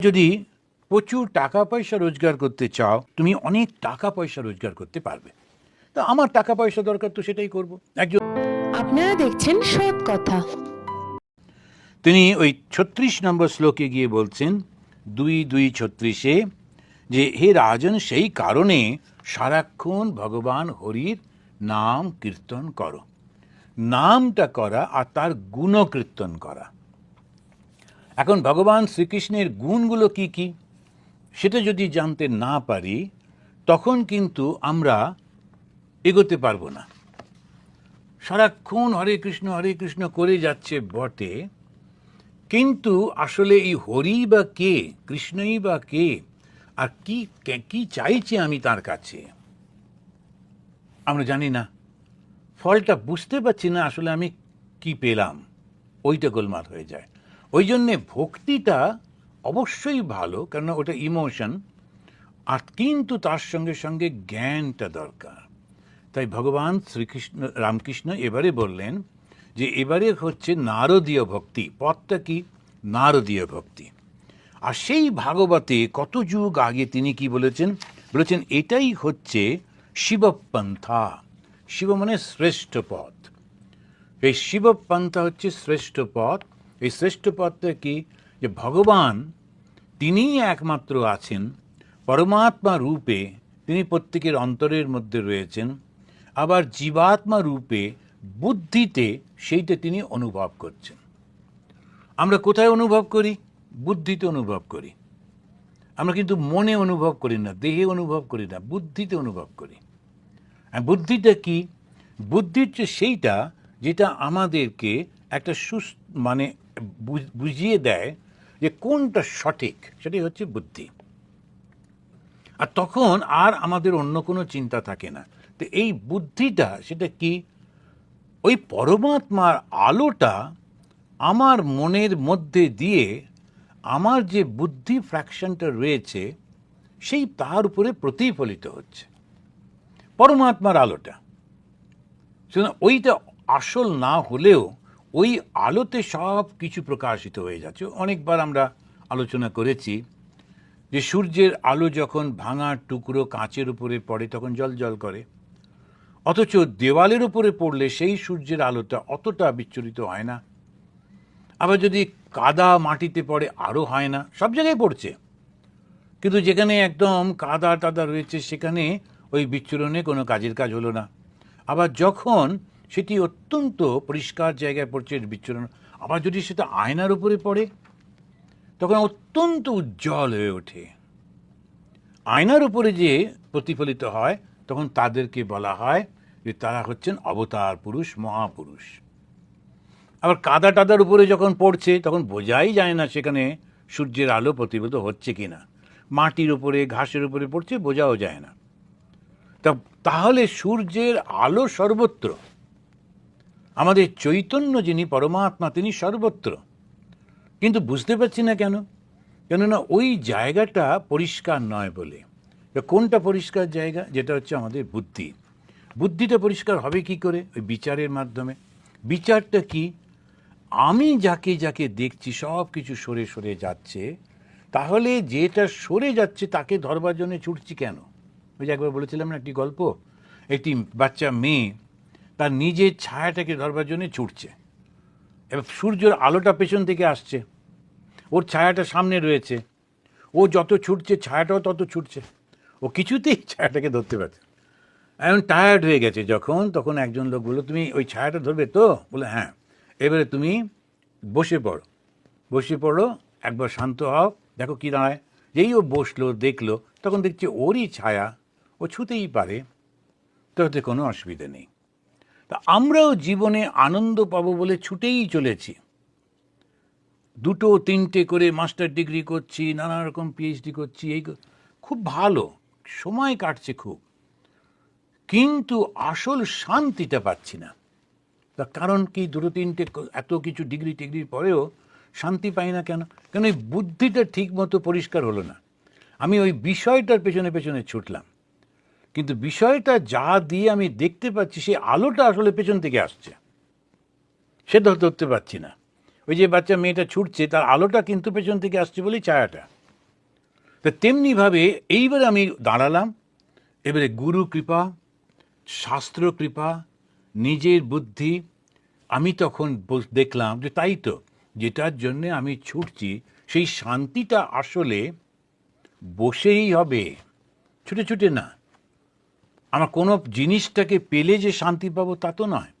যদি প্রচুর টাকা পয়সা রোজগার করতে চাও তুমি অনেক টাকা পয়সা রোজগার করতে পারবে। তা আমার টাকা পয়সা দরকার তো সেটাই করব। একজন আপনারা দেখছেন সৎ কথা। তিনি ওই ছত্রিশ নম্বর শ্লোকে গিয়ে বলছেন দুই দুই ছত্রিশে যে হে রাজন সেই কারণে সারাক্ষণ ভগবান হরির নাম কীর্তন করো। নামটা করা আর তার গুণকীর্তন করা। এখন ভগবান শ্রীকৃষ্ণের গুণগুলো কি কি? সেটা যদি জানতে না পারি, তখন কিন্তু আমরা এগোতে পারব না। সারাক্ষণ হরে কৃষ্ণ হরে কৃষ্ণ করে যাচ্ছে বটে, কিন্তু আসলে এই হরি বা কে, কৃষ্ণই বা কে, আর কি কি চাইছি আমি তার কাছে? আমরা জানি না। ফলটা বুঝতে পারছি না আসলে আমি কি পেলাম। ওইটা গোলমাল হয়ে যায়। ওই জন্যে ভক্তিটা অবশ্যই ভালো, কেননা ওটা ইমোশন। আর কিন্তু তার সঙ্গে সঙ্গে জ্ঞানটা দরকার। তাই ভগবান শ্রীকৃষ্ণ, রামকৃষ্ণ এবারে বললেন যে এবারে হচ্ছে নারদীয় ভক্তি। পথটা কি? নারদীয় ভক্তি। আর সেই ভাগবতে কত যুগ আগে তিনি কি বলেছেন? বলেছেন, এটাই হচ্ছে শিবপন্থা। শিব মানে শ্রেষ্ঠ পথ। এই শিবপন্থা হচ্ছে শ্রেষ্ঠ পথ। এই শ্রেষ্ঠ পথটা কি? যে ভগবান তিনিই একমাত্র আছেন, পরমাত্মা রূপে তিনি প্রত্যেকের অন্তরের মধ্যে রয়েছেন, আবার জীবাত্মা রূপে বুদ্ধিতে সেইটা তিনি অনুভব করছেন। আমরা কোথায় অনুভব করি? বুদ্ধিতে অনুভব করি। আমরা কিন্তু মনে অনুভব করি না, দেহে অনুভব করি না, বুদ্ধিতে অনুভব করি। বুদ্ধিটা কি? বুদ্ধির হচ্ছে সেইটা যেটা আমাদেরকে একটা সুস্থ মানে বুঝিয়ে দেয় যে কোনটা সঠিক, সেটাই হচ্ছে বুদ্ধি। আর তখন আর আমাদের অন্য কোনো চিন্তা থাকে না। তো এই বুদ্ধিটা সেটা কি? ওই পরমাত্মার আলোটা আমার মনের মধ্যে দিয়ে আমার যে বুদ্ধি ফ্র্যাকশনটা রয়েছে, সেই তার উপরে প্রতিফলিত হচ্ছে। পরমাত্মার আলোটা। ওইটা আসল না হলেও ওই আলোতে সব কিছু প্রকাশিত হয়ে যাচ্ছে। অনেকবার আমরা আলোচনা করেছি যে সূর্যের আলো যখন ভাঙা টুকরো কাঁচের উপরে পড়ে, তখন জল জল করে। অথচ দেওয়ালের উপরে পড়লে সেই সূর্যের আলোটা অতটা বিচ্ছুরিত হয় না। আবার যদি কাদা মাটিতে পড়ে আরও হয় না। সব জায়গায় পড়ছে। কিন্তু যেখানে একদম কাদা টাদা রয়েছে, সেখানে ওই বিচ্ছুরণে কোনো কাজের কাজ হলো না। আবার যখন সেটি অত্যন্ত পরিষ্কার জায়গায় পড়ছে বিচ্ছুরণ। আবার যদি সেটা আয়নার উপরে পড়ে, তখন অত্যন্ত উজ্জ্বল হয়ে ওঠে। আয়নার উপরে যে প্রতিফলিত হয়, তখন তাদেরকে বলা হয় যে তারা হচ্ছেন অবতার পুরুষ, মহাপুরুষ। আবার কাদা টাদার উপরে যখন পড়ছে, তখন বোঝাই যায় না সেখানে সূর্যের আলো প্রতিফলিত হচ্ছে কি না মাটির উপরে, ঘাসের উপরে পড়ছে, বোঝাও যায় না। তা, তাহলে সূর্যের আলো সর্বত্র আমাদের চৈতন্য যিনি পরমাত্মা, তিনি সর্বত্র। কিন্তু বুঝতে পারছি না কেন? কেননা ওই জায়গাটা পরিষ্কার নয় বলে। কোনটা পরিষ্কার জায়গা? যেটা হচ্ছে আমাদের বুদ্ধি। বুদ্ধিটা পরিষ্কার হবে কি করে? ওই বিচারের মাধ্যমে। বিচারটা কি? আমি যাকে যাকে দেখছি, সব কিছু সরে সরে যাচ্ছে। তাহলে যেটা সরে যাচ্ছে, তাকে ধরবার জন্য ছুটছি কেন? ওই যে একবার বলেছিলাম না একটি গল্প? একটি বাচ্চা মেয়ে তার নিজের ছায়াটাকে ধরবার জন্য ছুটছে। এবার সূর্যের আলোটা পেছন থেকে আসছে। ওর ছায়াটা সামনে রয়েছে। ও যত ছুটছে, ছায়াটাও তত ছুটছে। ও কিছুতেই ছায়াটাকে ধরতে পারছে এখন টায়ার্ড হয়ে গেছে যখন, তখন একজন লোক বলল, তুমি ওই ছায়াটা ধরবে তো? বলে হ্যাঁ। এবারে তুমি বসে পড়ো। বসে পড়ো, একবার শান্ত হও। দেখো কী দাঁড়ায়। যেই ও বসল, দেখল, তখন দেখছে ওরই ছায়া ও ছুতেই পারে। তাতে কোনো অসুবিধা নেই। তা আমরাও জীবনে আনন্দ পাবো বলে ছুটেই চলেছি। দুটো, তিনটে করে মাস্টার ডিগ্রি করছি, নানা রকম পিএইচডি করছি, এই খুব ভালো, সময় কাটছে খুব। কিন্তু আসল শান্তিটা পাচ্ছি না। তার কারণ কি, দুটো, তিনটে এত কিছু ডিগ্রি টিগ্রির পরেও শান্তি পাই না কেন? কেন এই বুদ্ধিটা ঠিক মতো পরিষ্কার হলো না। আমি ওই বিষয়টার পেছনে পেছনে ছুটলাম। কিন্তু বিষয়টা যা দিয়ে আমি দেখতে পাচ্ছি, সেই আলোটা আসলে পেছন থেকে আসছে। সেটা ধরতে পারছি না। ওই যে বাচ্চা মেয়েটা ছুটছে, তার আলোটা কিন্তু পেছন থেকে আসছে বলেই ছায়াটা। তা তেমনিভাবে এইবারে আমি দাঁড়ালাম, এবারে গুরু কৃপা, শাস্ত্র কৃপা, নিজের বুদ্ধি, আমি তখন দেখলাম যে তাই তো, যেটার জন্যে আমি ছুটছি, সেই শান্তিটা আসলে বসেই হবে, ছুটে ছুটে না। আমার কোনো জিনিসটাকে পেলে যে শান্তি পাবো তা তো নয়।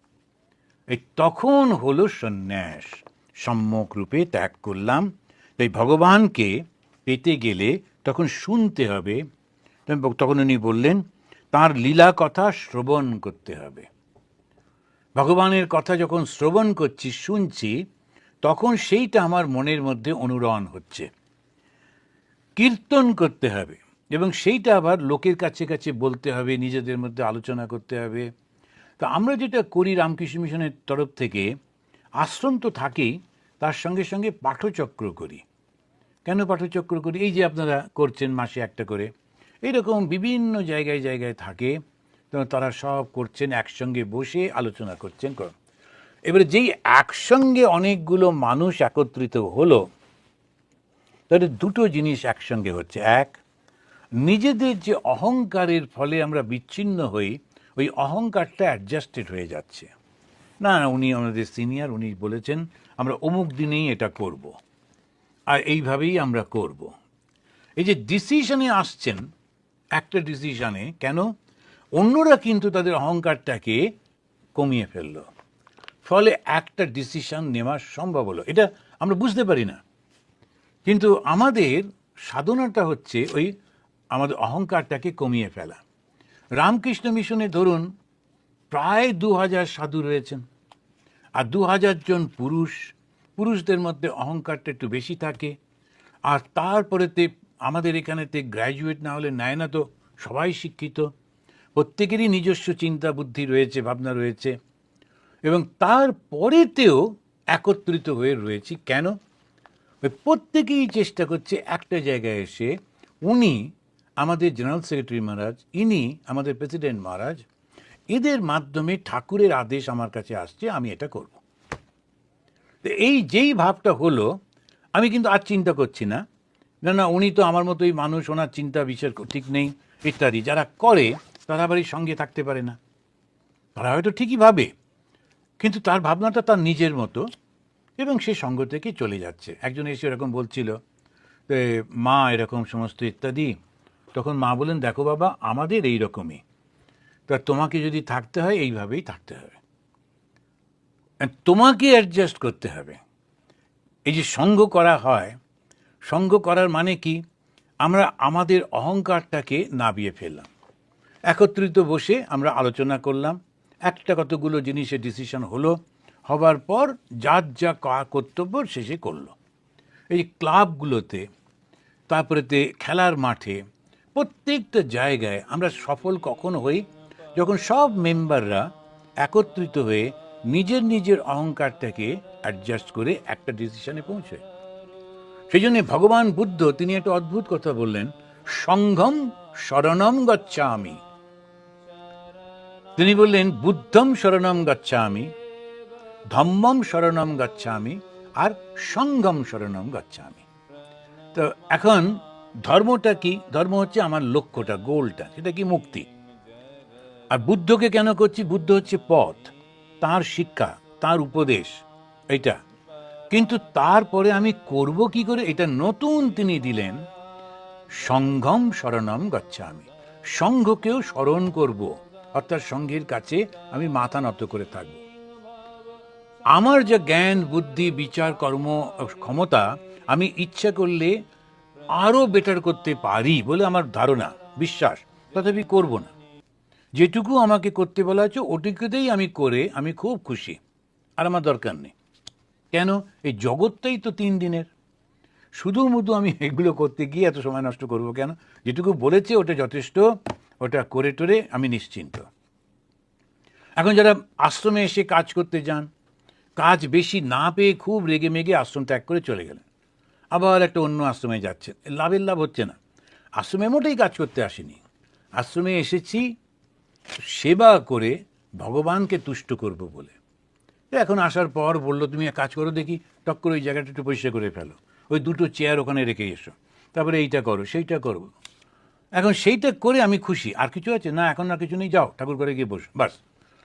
এই তখন হলো সন্ন্যাস। সম্যক রূপে ত্যাগ করলাম। তাই ভগবানকে পেতে গেলে তখন শুনতে হবে। তখন উনি বললেন, তার লীলা কথা শ্রবণ করতে হবে। ভগবানের কথা যখন শ্রবণ করছি, শুনছি, তখন সেইটা আমার মনের মধ্যে অনুরণ হচ্ছে। কীর্তন করতে হবে। এবং সেইটা আবার লোকের কাছে কাছে বলতে হবে, নিজেদের মধ্যে আলোচনা করতে হবে। তো আমরা যেটা করি রামকৃষ্ণ মিশনের তরফ থেকে, আশ্রম তো থাকেই, তার সঙ্গে সঙ্গে পাঠচক্র করি। কেন পাঠচক্র করি? এই যে আপনারা করছেন মাসে একটা করে। এইরকম বিভিন্ন জায়গায় জায়গায় থাকে তারা সব করছেন, একসঙ্গে বসে আলোচনা করছেন। কর- এবারে যেই একসঙ্গে অনেকগুলো মানুষ একত্রিত হলো, তাহলে দুটো জিনিস একসঙ্গে হচ্ছে। এক নিজেদের যে অহংকারের ফলে আমরা বিচ্ছিন্ন হই, ওই অহংকারটা অ্যাডজাস্টেড হয়ে যাচ্ছে। না না, উনি আমাদের সিনিয়র উনি বলেছেন, আমরা অমুক দিনেই এটা করব। আর এইভাবেই আমরা করব। এই যে ডিসিশনে আসছেন, একটা ডিসিশনে কেন? অন্যরা কিন্তু তাদের অহংকারটাকে কমিয়ে ফেলল। ফলে একটা ডিসিশন নেওয়া সম্ভব হলো। এটা আমরা বুঝতে পারি না। কিন্তু আমাদের সাধনাটা হচ্ছে ওই আমাদের অহংকারটাকে কমিয়ে ফেলা। রামকৃষ্ণ মিশনে ধরুন, প্রায় দু হাজার সাধু রয়েছেন। আর দু হাজার জন পুরুষ, পুরুষদের মধ্যে অহংকারটা একটু বেশি থাকে। আর তারপরেতে আমাদের এখানেতে গ্র্যাজুয়েট না হলে নেয় না তো সবাই শিক্ষিত। প্রত্যেকেরই নিজস্ব চিন্তা বুদ্ধি রয়েছে, ভাবনা রয়েছে। এবং তারপরেতেও একত্রিত হয়ে রয়েছি। কেন? ওই প্রত্যেকেই চেষ্টা করছে একটা জায়গায় এসে উনি আমাদের জেনারেল সেক্রেটারি মহারাজ, ইনি আমাদের প্রেসিডেন্ট মহারাজ, এদের মাধ্যমে ঠাকুরের আদেশ আমার কাছে আসছে, আমি এটা করব। এই যেই ভাবটা হলো, আমি কিন্তু আর চিন্তা করছি না। না না, উনি তো আমার মতোই মানুষ, ওনার চিন্তা বিচার ঠিক নেই, ইত্যাদি। যারা করে, তারা আবার সঙ্গে থাকতে পারে না। তারা হয়তো ঠিকই ভাবে, কিন্তু তার ভাবনাটা তার নিজের মতো, এবং সে সঙ্গ থেকে চলে যাচ্ছে। একজন এসে এরকম বলছিল মা, এরকম সমস্ত ইত্যাদি তখন মা বলেন দেখো বাবা, আমাদের এই রকমই তা তোমাকে যদি থাকতে হয়, এইভাবেই থাকতে হবে। তোমাকে অ্যাডজাস্ট করতে হবে। এই যে সঙ্গ করা হয়, সঙ্গ করার মানে কি? আমরা আমাদের অহংকারটাকে নাবিয়ে ফেললাম। একত্রিত বসে আমরা আলোচনা করলাম, একটা কতগুলো জিনিসের ডিসিশন হলো, হবার পর যার যা কর্তব্য শেষে করল। এই ক্লাবগুলোতে তারপরেতে খেলার মাঠে প্রত্যেকটা জায়গায় আমরা সফল কখন হই যখন সব মেম্বাররা একত্রিত হয়ে নিজের নিজের অহংকারটাকে অ্যাডজাস্ট করে একটা ডিসিশনে পৌঁছয়। সেই জন্য ভগবান বুদ্ধ তিনি একটা অদ্ভুত কথা বললেন সংঘম শরণম গচ্ছামি। তিনি বললেন, বুদ্ধম শরণম গচ্ছামি, ধম্মম শরণম গচ্ছামি, আর সংঘম শরণম গচ্ছামি। তো এখন ধর্মটা কি? ধর্ম হচ্ছে আমার লক্ষ্যটা, গোলটা, সেটা কি মুক্তি? আর বুদ্ধকে কেন করছি? বুদ্ধ হচ্ছে পথ, তার শিক্ষা, তার উপদেশ এটা কিন্তু তারপরে আমি করব কি করে? এটা নতুন তিনি দিলেন সংঘম শরণম গচ্ছামি। সংঘকেও স্মরণ করব, অর্থাৎ সংঘের কাছে আমি মাথা নত করে থাকব। আমার যে জ্ঞান, বুদ্ধি, বিচার, কর্ম, ক্ষমতা, আমি ইচ্ছা করলে আরও বেটার করতে পারি বলে আমার ধারণা, বিশ্বাস, তথাপি করব না। যেটুকু আমাকে করতে বলা হচ্ছে ওটুকুতেই আমি করে আমি খুব খুশি। আর আমার দরকার নেই। কেন? এই জগৎটাই তো তিন দিনের। শুধু মুধু আমি এগুলো করতে গিয়ে এত সময় নষ্ট করব কেন? যেটুকু বলেছে, ওটা যথেষ্ট, ওটা করে টোরে আমি নিশ্চিন্ত। এখন যারা আশ্রমে এসে কাজ করতে যান, কাজ বেশি না পেয়ে খুব রেগে মেগে আশ্রম ত্যাগ করে চলে গেলেন। আবার একটা অন্য আশ্রমে যাচ্ছেন। লাভের লাভ হচ্ছে না। আশ্রমে মোটেই কাজ করতে আসেনি। আশ্রমে এসেছি, সেবা করে ভগবানকে তুষ্ট করব বলে। এখন আসার পর বলল, তুমি এক কাজ করো দেখি, টক করে ওই জায়গাটা একটু পরিষ্কার করে ফেলো। ওই দুটো চেয়ার ওখানে রেখে এসো। তারপরে এইটা করো, সেইটা করো। এখন সেইটা করে আমি খুশি। আর কিছু আছে? না, এখন আর কিছু নেই, যাও, ঠাকুর ঘরে গিয়ে বস, বাস।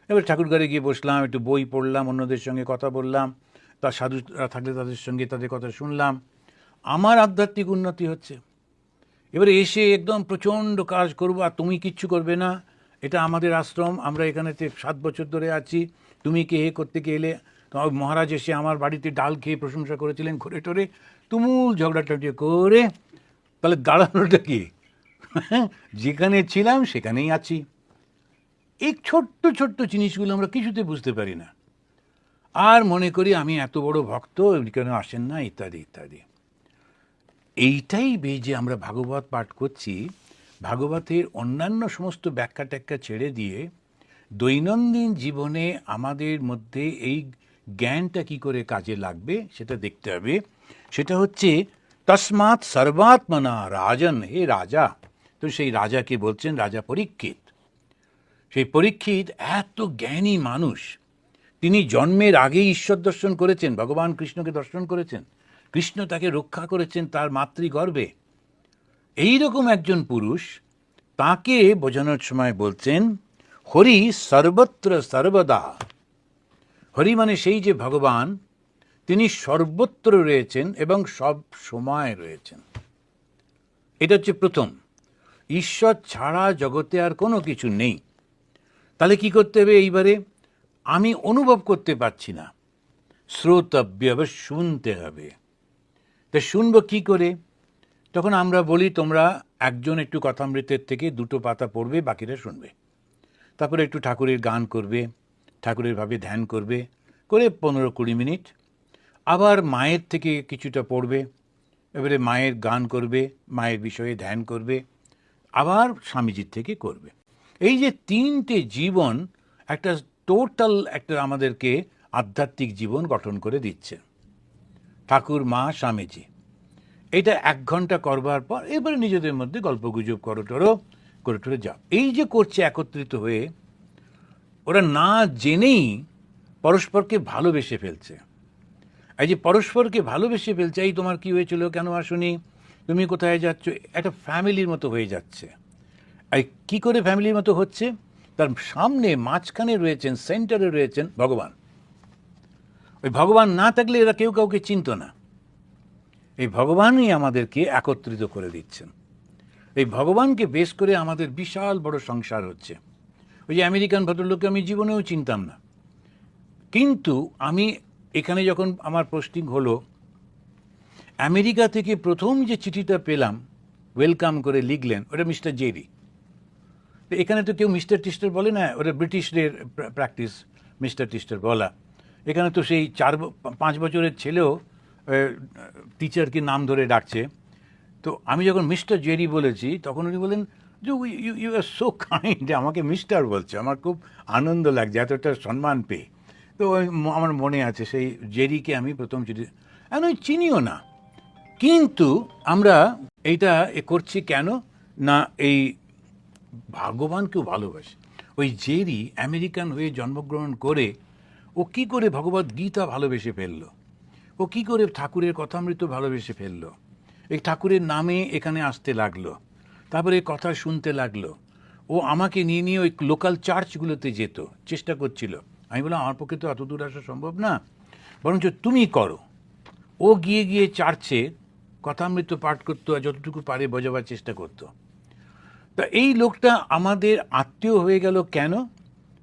এবার ঠাকুর ঘরে গিয়ে বসলাম, একটু বই পড়লাম, অন্যদের সঙ্গে কথা বললাম, তার সাধুরা থাকলে তাদের সঙ্গে তাদের কথা শুনলাম। আমার আধ্যাত্মিক উন্নতি হচ্ছে। এবারে এসে একদম প্রচণ্ড কাজ করব, আর তুমি কিচ্ছু করবে না। এটা আমাদের আশ্রম, আমরা এখানেতে সাত বছর ধরে আছি, তুমি কে হে করতে গেলে মহারাজ এসে আমার বাড়িতে ডাল খেয়ে প্রশংসা করেছিলেন ঘুরে টরে। তুমুল ঝগড়াটাটি করে, তাহলে দাঁড়ানোটা কি? যেখানে ছিলাম সেখানেই আছি। এই ছোট্ট ছোট্ট জিনিসগুলো আমরা কিছুতে বুঝতে পারি না। আর মনে করি আমি এত বড় ভক্ত, কেন আসেন না, ইত্যাদি ইত্যাদি। এইটাই যে আমরা ভাগবত পাঠ করছি, ভাগবতের অন্যান্য সমস্ত ব্যাখ্যা ট্যাখ্যা ছেড়ে দিয়ে দৈনন্দিন জীবনে আমাদের মধ্যে এই জ্ঞানটা কি করে কাজে লাগবে সেটা দেখতে হবে। সেটা হচ্ছে, তসমাৎ সর্বাত্মনা রাজন, হে রাজা। তো সেই রাজাকে বলছেন? রাজা পরীক্ষিত। সেই পরীক্ষিত এত জ্ঞানী মানুষ। তিনি জন্মের আগেই ঈশ্বর দর্শন করেছেন, ভগবান কৃষ্ণকে দর্শন করেছেন। কৃষ্ণ তাকে রক্ষা করেছেন তার মাতৃগর্ভে। এই রকম একজন পুরুষ তাকে বোঝানোর সময় বলছেন, হরি সর্বত্র সর্বদা। হরি মানে সেই যে ভগবান, তিনি সর্বত্র রয়েছেন এবং সব সময় রয়েছেন। এটা হচ্ছে প্রথম। ঈশ্বর ছাড়া জগতে আর কোনো কিছু নেই। তাহলে কি করতে হবে এইবারে? আমি অনুভব করতে পারছি না। শ্রোতব্য শুনতে হবে। তা শুনব কি করে? তখন আমরা বলি, তোমরা একজন একটু কথামৃতের থেকে দুটো পাতা পড়বে বাকিরা শুনবে। তারপরে একটু ঠাকুরের গান করবে, ঠাকুরের ভাবে ধ্যান করবে, করে পনেরো কুড়ি মিনিট। আবার মায়ের থেকে কিছুটা পড়বে, এবারে মায়ের গান করবে, মায়ের বিষয়ে ধ্যান করবে, আবার স্বামীজির থেকে করবে। এই যে তিনটে জীবন একটা টোটাল একটা আমাদেরকে আধ্যাত্মিক জীবন গঠন করে দিচ্ছে। ঠাকুর, মা, স্বামীজি। এটা এক ঘণ্টা করবার পর এবারে নিজেদের মধ্যে গল্প গুজব করো টরো, করে টরে যাও। এই যে করছে একত্রিত হয়ে, ওরা না জেনেই পরস্পরকে ভালোবেসে ফেলছে। এই যে পরস্পরকে ভালোবেসে ফেলছে, এই তোমার কি হয়েছিল কেন আসুনি? তুমি কোথায় যাচ্ছ? একটা ফ্যামিলির মতো হয়ে যাচ্ছে। আর কি করে ফ্যামিলির মতো হচ্ছে? তার সামনে মাঝখানে রয়েছেন, সেন্টারে রয়েছেন ভগবান। ওই ভগবান না থাকলে এরা কেউ কাউকে চিনত না। এই ভগবানই আমাদেরকে একত্রিত করে দিচ্ছেন। এই ভগবানকে বেশ করে আমাদের বিশাল বড় সংসার হচ্ছে। ওই যে আমেরিকান ভদ্রলোককে আমি জীবনেও চিনতাম না। কিন্তু আমি এখানে যখন আমার পোস্টিং হলো, আমেরিকা থেকে প্রথম যে চিঠিটা পেলাম, ওয়েলকাম করে লিখলেন, ওটা মিস্টার জেরি। এখানে তো কেউ মিস্টার টিস্টার বলে না, ওটা ব্রিটিশদের প্র্যাকটিস মিস্টার টিস্টার বলা। এখানে তো সেই চার পাঁচ বছরের ছেলেও টিচারকে নাম ধরে ডাকছে। তো আমি যখন মিস্টার জেরি বলেছি, তখন উনি বলেন যে you you are so kind আমাকে মিস্টার বলছে, আমার খুব আনন্দ লাগছে, এতটা সম্মান পেয়ে। তো আমার মনে আছে সেই জেরিকে আমি প্রথম চিঠি ওই চিনিও না। কিন্তু আমরা এইটা এ করছি কেন? না, এই ভগবানকেও ভালোবাসে। ওই জেরি আমেরিকান হয়ে জন্মগ্রহণ করে ও কি করে ভগবত গীতা ভালোবেসে ফেলল? ও কি করে ঠাকুরের কথামৃত ভালোবেসে ফেলল? এই ঠাকুরের নামে এখানে আসতে লাগল, তারপরে কথা শুনতে লাগল। ও আমাকে নিয়ে নিয়ে ওই লোকাল চার্চগুলোতে যেত, চেষ্টা করছিল। আমি বললাম, আমার পক্ষে তো এত দূর আসা সম্ভব না। বরঞ্চ তুমি করো। ও গিয়ে গিয়ে চার্চে কথামৃত পাঠ করতো আর যতটুকু পারে বোঝাবার চেষ্টা করতো। তা এই লোকটা আমাদের আত্মীয় হয়ে গেল কেন?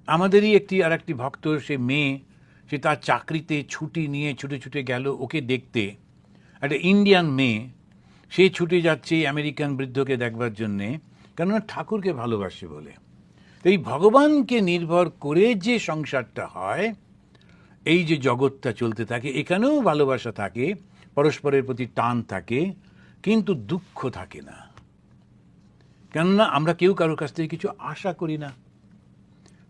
আমাদেরই একটি আর একটি ভক্ত, সে মেয়ে, সে তার চাকরিতে ছুটি নিয়ে ছুটে ছুটে গেল ওকে দেখতে। একটা ইন্ডিয়ান মেয়ে, সে ছুটে যাচ্ছে আমেরিকান বৃদ্ধকে দেখবার জন্যে, কেননা ঠাকুরকে ভালোবাসে বলে। এই ভগবানকে নির্ভর করে যে সংসারটা হয়, এই যে জগৎটা চলতে থাকে, এখানেও ভালোবাসা থাকে, পরস্পরের প্রতি টান থাকে, কিন্তু দুঃখ থাকে না। কেননা আমরা কেউ কারোর কাছ থেকে কিছু আশা করি না।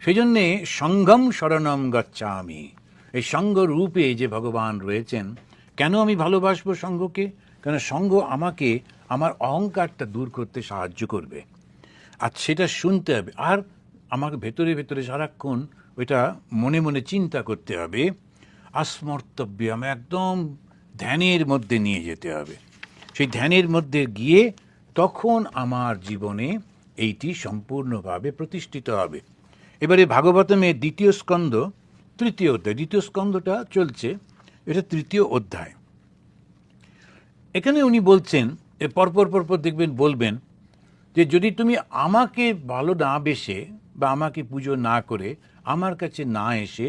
সেই জন্যে সঙ্গম শরণম গচ্ছামি। এই সঙ্গ রূপে যে ভগবান রয়েছেন, কেন আমি ভালোবাসবো সঙ্গকে? কেন সঙ্গ আমাকে, আমার অহংকারটা দূর করতে সাহায্য করবে? আর সেটা শুনতে হবে। আর আমাকে ভেতরে ভেতরে সারাক্ষণ ওইটা মনে মনে চিন্তা করতে হবে। আস্মর্তব্য আমি একদম ধ্যানের মধ্যে নিয়ে যেতে হবে। সেই ধ্যানের মধ্যে গিয়ে তখন আমার জীবনে এইটি সম্পূর্ণভাবে প্রতিষ্ঠিত হবে। এবারে ভাগবতমের দ্বিতীয় স্কন্ধ, তৃতীয় অধ্যায়, দ্বিতীয় স্কন্ধটা চলছে, এটা তৃতীয় অধ্যায়। এখানে উনি বলছেন এ পরপর পরপর দেখবেন, বলবেন যে যদি তুমি আমাকে ভালো না বেসে বা আমাকে পুজো না করে, আমার কাছে না এসে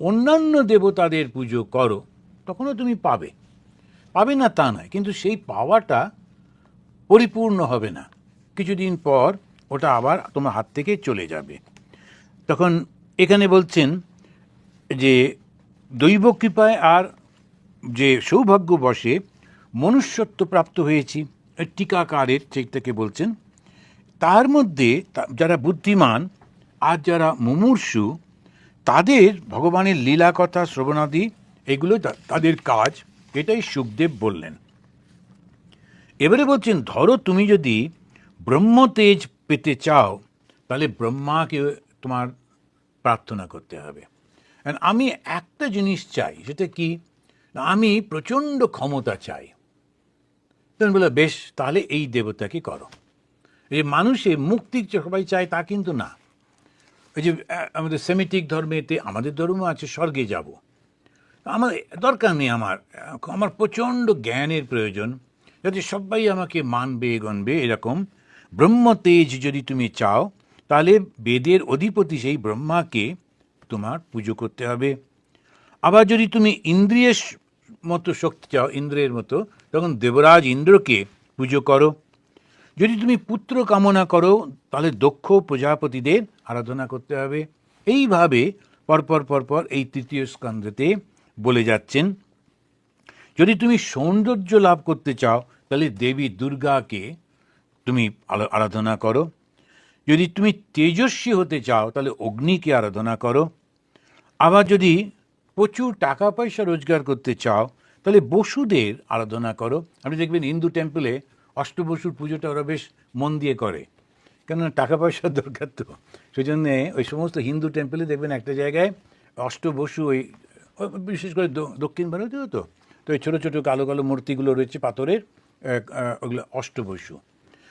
অন্যান্য দেবতাদের পুজো করো, তখনও তুমি পাবে। পাবে না তা নয়, কিন্তু সেই পাওয়াটা পরিপূর্ণ হবে না। কিছুদিন পর ওটা আবার তোমার হাত থেকে চলে যাবে। তখন এখানে বলছেন যে দৈব কৃপায় আর যে সৌভাগ্য বসে মনুষ্যত্ব প্রাপ্ত হয়েছি, টিকাকারের থেকে বলছেন। তার মধ্যে যারা বুদ্ধিমান আর যারা মুমূর্ষু, তাদের ভগবানের লীলা কথা শ্রবণাদি, এগুলো তাদের কাজ, এটাই সুখদেব বললেন। এবারে বলছেন, ধরো তুমি যদি ব্রহ্মতেজ পেতে চাও, তাহলে ব্রহ্মাকে তোমার প্রার্থনা করতে হবে। আমি একটা জিনিস চাই, সেটা কি? আমি প্রচণ্ড ক্ষমতা চাই। বলে, বেশ, তাহলে এই দেবতাকে করো। এই মানুষে মুক্তি সবাই চায়, তা কিন্তু না। ওই যে আমাদের সেমিটিক ধর্মেতে আমাদের ধর্ম আছে, স্বর্গে যাব। আমার দরকার নেই আমার আমার প্রচণ্ড জ্ঞানের প্রয়োজন। যাতে সবাই আমাকে মানবে, গণবে, এরকম ব্রহ্মতেজ যদি তুমি চাও তাহলে বেদের অধিপতি সেই ব্রহ্মাকে তোমার পুজো করতে হবে। আবার যদি তুমি ইন্দ্রিয়ের মতো শক্তি চাও, ইন্দ্রের মতো, তখন দেবরাজ ইন্দ্রকে পুজো করো। যদি তুমি পুত্র কামনা করো, তাহলে দক্ষ প্রজাপতিদের আরাধনা করতে হবে। এইভাবে পরপর পরপর এই তৃতীয় স্কন্ধতে বলে যাচ্ছেন, যদি তুমি সৌন্দর্য লাভ করতে চাও, তাহলে দেবী দুর্গাকে তুমি আরাধনা করো। যদি তুমি তেজস্বী হতে চাও, তাহলে অগ্নিকে আরাধনা করো। আবার যদি প্রচুর টাকা পয়সা রোজগার করতে চাও, তাহলে বসুদের আরাধনা করো। আপনি দেখবেন হিন্দু টেম্পলে অষ্টবসুর পুজোটা ওরা বেশ মন দিয়ে করে। কেননা টাকা পয়সার দরকার তো। সেই জন্যে ওই সমস্ত হিন্দু টেম্পলে দেখবেন একটা জায়গায় অষ্টবসু ওই বিশেষ করে দক্ষিণ ভারতেও তো। তো ওই ছোটো ছোটো কালো কালো মূর্তিগুলো রয়েছে পাথরের ওগুলো অষ্টবসু।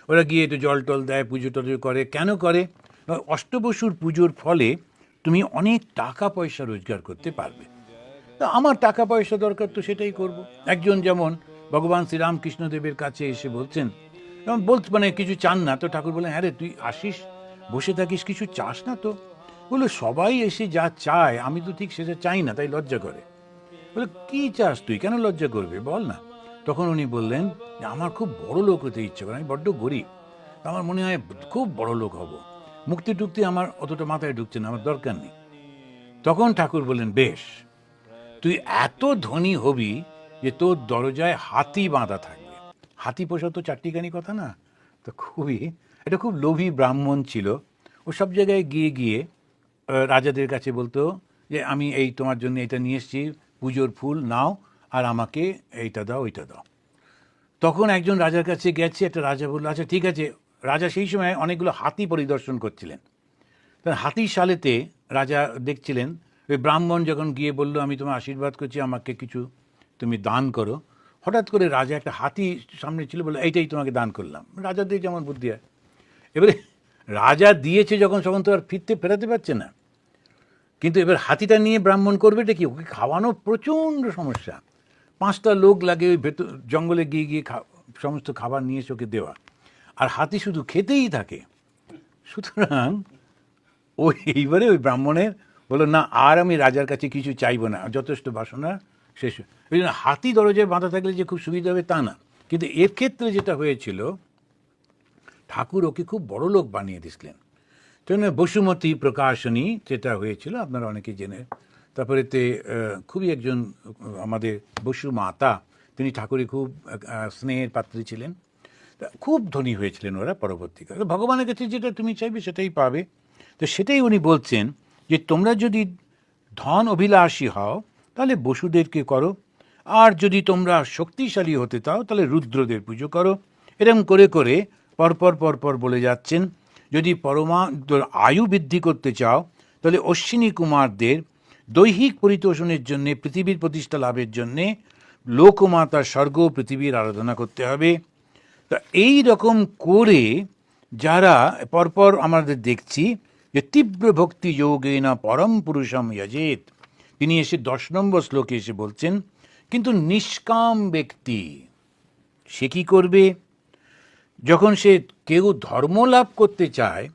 ওরা গিয়ে একটু জল টল দেয়, পুজো টুজো করে। কেন করে? অষ্টবসুর পুজোর ফলে তুমি অনেক টাকা পয়সা রোজগার করতে পারবে। তা আমার টাকা পয়সা দরকার তো সেটাই করব। একজন যেমন ভগবান শ্রীরামকৃষ্ণদেবের কাছে এসে বলছেন, যেমন বল মানে কিছু চান না, তো ঠাকুর বলেন হ্যাঁ রে, তুই আসিস, বসে থাকিস, কিছু চাস না তো? বলে সবাই এসে যা চায়, আমি তো ঠিক সেটা চাই না, তাই লজ্জা করে। বলে কি চাস তুই? কেন লজ্জা করবে? বল না। তখন উনি বললেন, যে আমার খুব বড় লোক হতে ইচ্ছে করে, আমি বড্ড গরিব। আমার মনে হয় খুব বড় লোক হব। মুক্তি টুক্তি আমার অতটা মাথায় ঢুকছে না, আমার দরকার নেই। তখন ঠাকুর বললেন, বেশ, তুই এত ধনী হবি যে তোর দরজায় হাতি বাঁধা থাকবে। হাতি পোষা তো চারটিখানি কথা না? তো খুবই, এটা খুব লোভী ব্রাহ্মণ ছিল। ও সব জায়গায় গিয়ে গিয়ে রাজাদের কাছে বলতো যে, আমি এই তোমার জন্য এটা নিয়ে এসেছি, পুজোর ফুল, নাও। আর আমাকে এইটা দাও, ওইটা দাও। তখন একজন রাজার কাছে গেছে, একটা রাজা বলল আচ্ছা ঠিক আছে। রাজা সেই সময় অনেকগুলো হাতি পরিদর্শন করছিলেন। তার হাতির সালেতে রাজা দেখছিলেন, ওই ব্রাহ্মণ যখন গিয়ে বলল, আমি তোমার আশীর্বাদ করছি, আমাকে কিছু তুমি দান করো। হঠাৎ করে রাজা একটা হাতি সামনে ছিল বলে এইটাই তোমাকে দান করলাম। রাজাদের যেমন বুদ্ধি হয়। এবারে রাজা দিয়েছে যখন, তখন তো আর ফিরতে ফেরাতে পারছে না। কিন্তু এবার হাতিটা নিয়ে ব্রাহ্মণ করবেটা কি ওকে খাওয়ানো প্রচণ্ড সমস্যা? পাঁচটা লোক লাগে ওই ভেতর, জঙ্গলে গিয়ে গিয়ে সমস্ত খাবার নিয়ে ওকে দেওয়া। আর হাতি শুধু খেতেই থাকে। সুতরাং ওই এইবারে ওই ব্রাহ্মণের বলল, না, আর আমি রাজার কাছে কিছু চাইব না, যথেষ্ট বাসনা শেষ ওই জন্য হাতি দরজায় বাঁধা থাকলে যে খুব সুবিধা হবে তা না। কিন্তু এর ক্ষেত্রে যেটা হয়েছিল, ঠাকুর ওকে খুব বড় লোক বানিয়ে দিয়েছিলেন জন্য বসুমতী প্রকাশনী যেটা হয়েছিল, আপনারা অনেকে জেনে তারপরে তে খুবই একজন, আমাদের বসু মাতা, তিনি ঠাকুরে খুব স্নেহের পাত্রী ছিলেন। খুব ধনী হয়েছিলেন ওরা পরবর্তীকালে। ভগবানের কাছে যেটা তুমি চাইবে সেটাই পাবে। তো সেটাই উনি বলছেন যে, তোমরা যদি ধন অভিলাষী হও, তাহলে বসুদেরকে করো। আর যদি তোমরা শক্তিশালী হতে চাও, তাহলে রুদ্রদের পুজো করো। এরম করে করে পরপর পরপর বলে যাচ্ছেন, যদি পরমা আয়ু বৃদ্ধি করতে চাও, তাহলে অশ্বিনী কুমারদের দৈহিক পরিতোষণের জন্যে, পৃথিবীর প্রতিষ্ঠা লাভের জন্যে লোকমাতা স্বর্গ পৃথিবীর আরাধনা করতে হবে। তা এই রকম করে যারা পরপর আমাদের দেখছি যে তীব্র ভক্তি যোগেনা পরম পুরুষম যজেত, তিনি এসে দশ নম্বর শ্লোকে এসে বলছেন, কিন্তু নিষ্কাম ব্যক্তি সে কি করবে? যখন সে কেউ ধর্ম লাভ করতে চায়,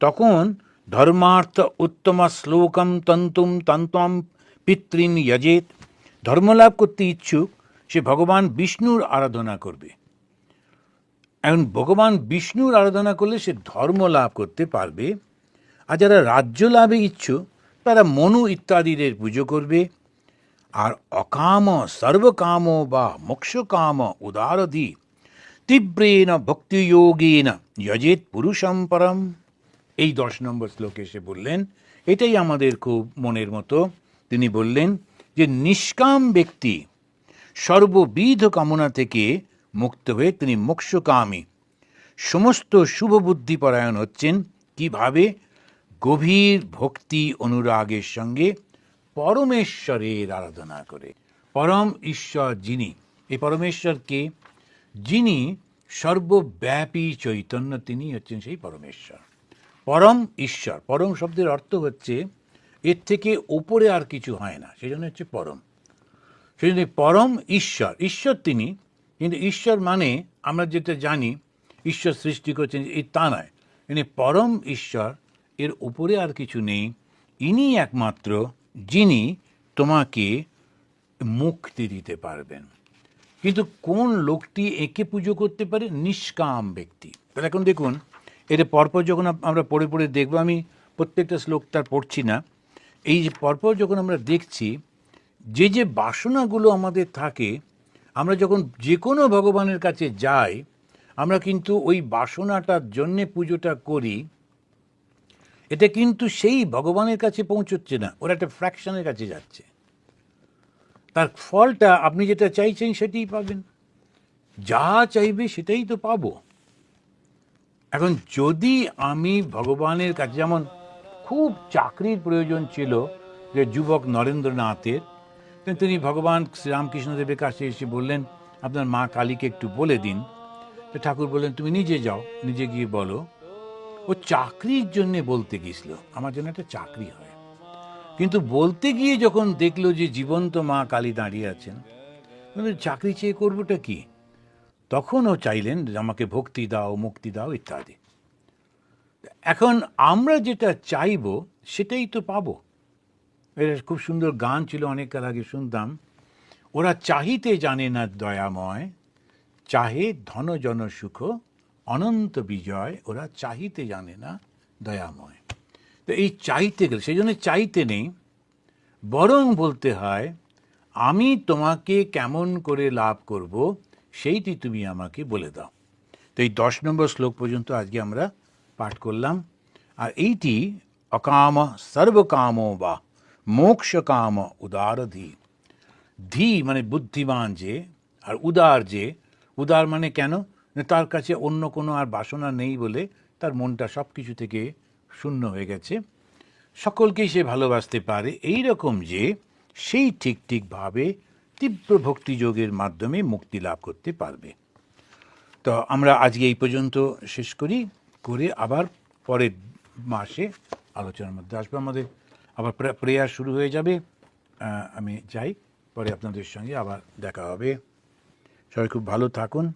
তখন ধর্মার্থ উত্তম শ্লোকম তন্তুম তন্তম পিতৃন যজেত ধর্ম লাভ করতে ইচ্ছুক সে ভগবান বিষ্ণুর আরাধনা করবে এখন ভগবান বিষ্ণুর আরাধনা করলে সে ধর্ম লাভ করতে পারবে আর যারা রাজ্য লাভে ইচ্ছুক তারা মনু ইত্যাদিদের পুজো করবে আর অকাম সর্বকাম বা মোক্ষকাম উদারধি তীব্রেণ ভক্তিযোগেন যজেত পুরুষম পরম এই দশ নম্বর শ্লোকে এসে বললেন, এটাই আমাদের খুব মনের মতো। তিনি বললেন যে, নিষ্কাম ব্যক্তি সর্ববিধ কামনা থেকে মুক্ত হয়ে তিনি মোক্ষকামী। সমস্ত শুভ বুদ্ধি পরায়ণ হচ্ছেন। কীভাবে? গভীর ভক্তি অনুরাগের সঙ্গে পরমেশ্বরের আরাধনা করে। পরম ঈশ্বর যিনি, এই পরমেশ্বরকে যিনি সর্বব্যাপী চৈতন্য তিনি হচ্ছেন সেই পরমেশ্বর। পরম ঈশ্বর, পরম শব্দের অর্থ হচ্ছে এর থেকে ওপরে আর কিছু হয় না সেই জন্য হচ্ছে পরম। সেই জন্য পরম ঈশ্বর ঈশ্বর তিনি, কিন্তু ঈশ্বর মানে আমরা যেটা জানি, ঈশ্বর সৃষ্টি করছেন এই তা নয়। ইনি পরম ঈশ্বর, এর উপরে আর কিছু নেই। ইনি একমাত্র যিনি তোমাকে মুক্তি দিতে পারবেন। কিন্তু কোন লোকটি একে পুজো করতে পারে? নিষ্কাম ব্যক্তি। তাহলে এখন দেখুন এটা পরপর যখন আমরা পড়ে পড়ে দেখব, আমি প্রত্যেকটা শ্লোক তার পড়ছি না। এই যে পরপর যখন আমরা দেখছি, যে যে বাসনাগুলো আমাদের থাকে, আমরা যখন যে কোনো ভগবানের কাছে যাই, আমরা কিন্তু ওই বাসনাটার জন্যে পুজোটা করি। এটা কিন্তু সেই ভগবানের কাছে পৌঁছচ্ছে না, ওরা একটা ফ্র্যাকশনের কাছে যাচ্ছে। তার ফলটা আপনি যেটা চাইছেন সেটাই পাবেন। যা চাইবে সেটাই তো পাবো। এখন যদি আমি ভগবানের কাছে যেমন খুব চাকরির প্রয়োজন ছিল যে যুবক নরেন্দ্রনাথের তিনি ভগবান শ্রীরামকৃষ্ণদেবের কাছে এসে বললেন, আপনার মা কালীকে একটু বলে দিন। তো ঠাকুর বললেন, তুমি নিজে যাও, নিজে গিয়ে বলো। ও চাকরির জন্যে বলতে গিয়েছিল, আমার জন্য একটা চাকরি হয়। কিন্তু বলতে গিয়ে যখন দেখল যে জীবন্ত মা কালী দাঁড়িয়ে আছেন চাকরি চেয়ে করবোটা কি? তখন ও চাইলেন আমাকে ভক্তি দাও, মুক্তি দাও ইত্যাদি। এখন আমরা যেটা চাইব, সেটাই তো পাবো। এটা খুব সুন্দর গান ছিল, অনেক কাল আগে শুনতাম। ওরা চাহিতে জানে না দয়াময়, চাহে ধন জন সুখ, অনন্ত বিজয়, ওরা চাহিতে জানে না দয়াময়। তো এই চাইতে গেলে, সেই জন্য চাইতে নেই, বরং বলতে হয়, আমি তোমাকে কেমন করে লাভ করব সেইটি তুমি আমাকে বলে দাও। তো এই দশ নম্বর শ্লোক পর্যন্ত আজকে আমরা পাঠ করলাম। আর এইটি, অকাম সর্বকাম বা মোক্ষ কাম উদারধি। ধি মানে বুদ্ধিমান যে, আর উদার যে, উদার মানে কেন? তার কাছে অন্য কোনো আর বাসনা নেই বলে তার মনটা সব কিছু থেকে শূন্য হয়ে গেছে। সকলকেই সে ভালোবাসতে পারে। এই রকম যে, সেই ঠিক ঠিকভাবে তীব্র ভক্তিযোগের মাধ্যমে মুক্তি লাভ করতে পারবে। তো আমরা আজকে এই পর্যন্ত শেষ করি, করে আবার পরের মাসে আলোচনার মধ্যে আসবে। আমাদের আবার প্রেয়ার শুরু হয়ে যাবে। আমি যাই, পরে আপনাদের সঙ্গে আবার দেখা হবে। সবাই খুব ভালো থাকুন।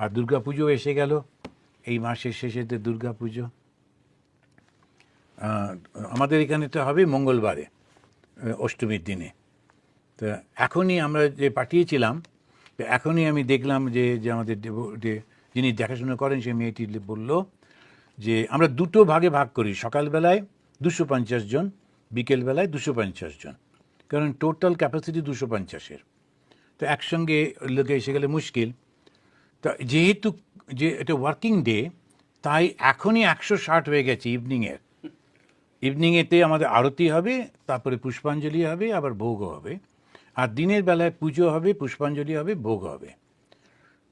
আর দুর্গা পুজো এসে গেল। এই মাসের শেষেতে দুর্গা পুজো। আমাদের এখানে তো হবে মঙ্গলবারে, অষ্টমীর দিনে। তো এখনই আমরা যে পাঠিয়েছিলাম, তো এখনই আমি দেখলাম যে যে আমাদের যিনি দেখাশোনা করেন, সেই মেয়েটি বলল যে, আমরা দুটো ভাগে ভাগ করি, সকালবেলায় দুশো পঞ্চাশ জন, বিকেলবেলায় দুশো পঞ্চাশ জন। কারণ টোটাল ক্যাপাসিটি দুশো পঞ্চাশের তো একসঙ্গে লোকে এসে গেলে মুশকিল। তা যেহেতু যে এটা ওয়ার্কিং ডে তাই এখনই একশো ষাট হয়ে গেছে ইভিনিংয়ের ইভিনিংয়েতে আমাদের আরতি হবে, তারপরে পুষ্পাঞ্জলি হবে, আবার ভোগও হবে। আর দিনের বেলায় পুজো হবে, পুষ্পাঞ্জলি হবে, ভোগ হবে।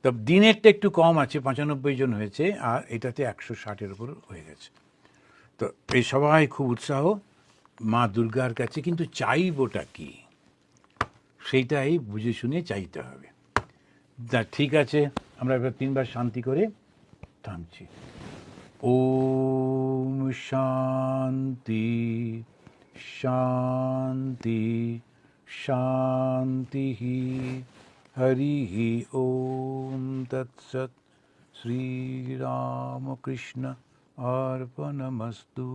তো দিনেরটা একটু কম আছে, পঁচানব্বই জন হয়েছে, আর এটাতে একশো ষাটের উপর হয়ে গেছে। তো এই সবাই খুব উৎসাহ, মা দুর্গার কাছে, কিন্তু চাইবোটা কি? সেইটাই বুঝে শুনে চাইতে হবে। তা ঠিক আছে, আমরা এবার তিনবার শান্তি করে থামছি। ওম শান্তি শান্তি। শান্তি হরি ওম তৎসৎ শ্রীরামকৃষ্ণ অর্পণমস্তু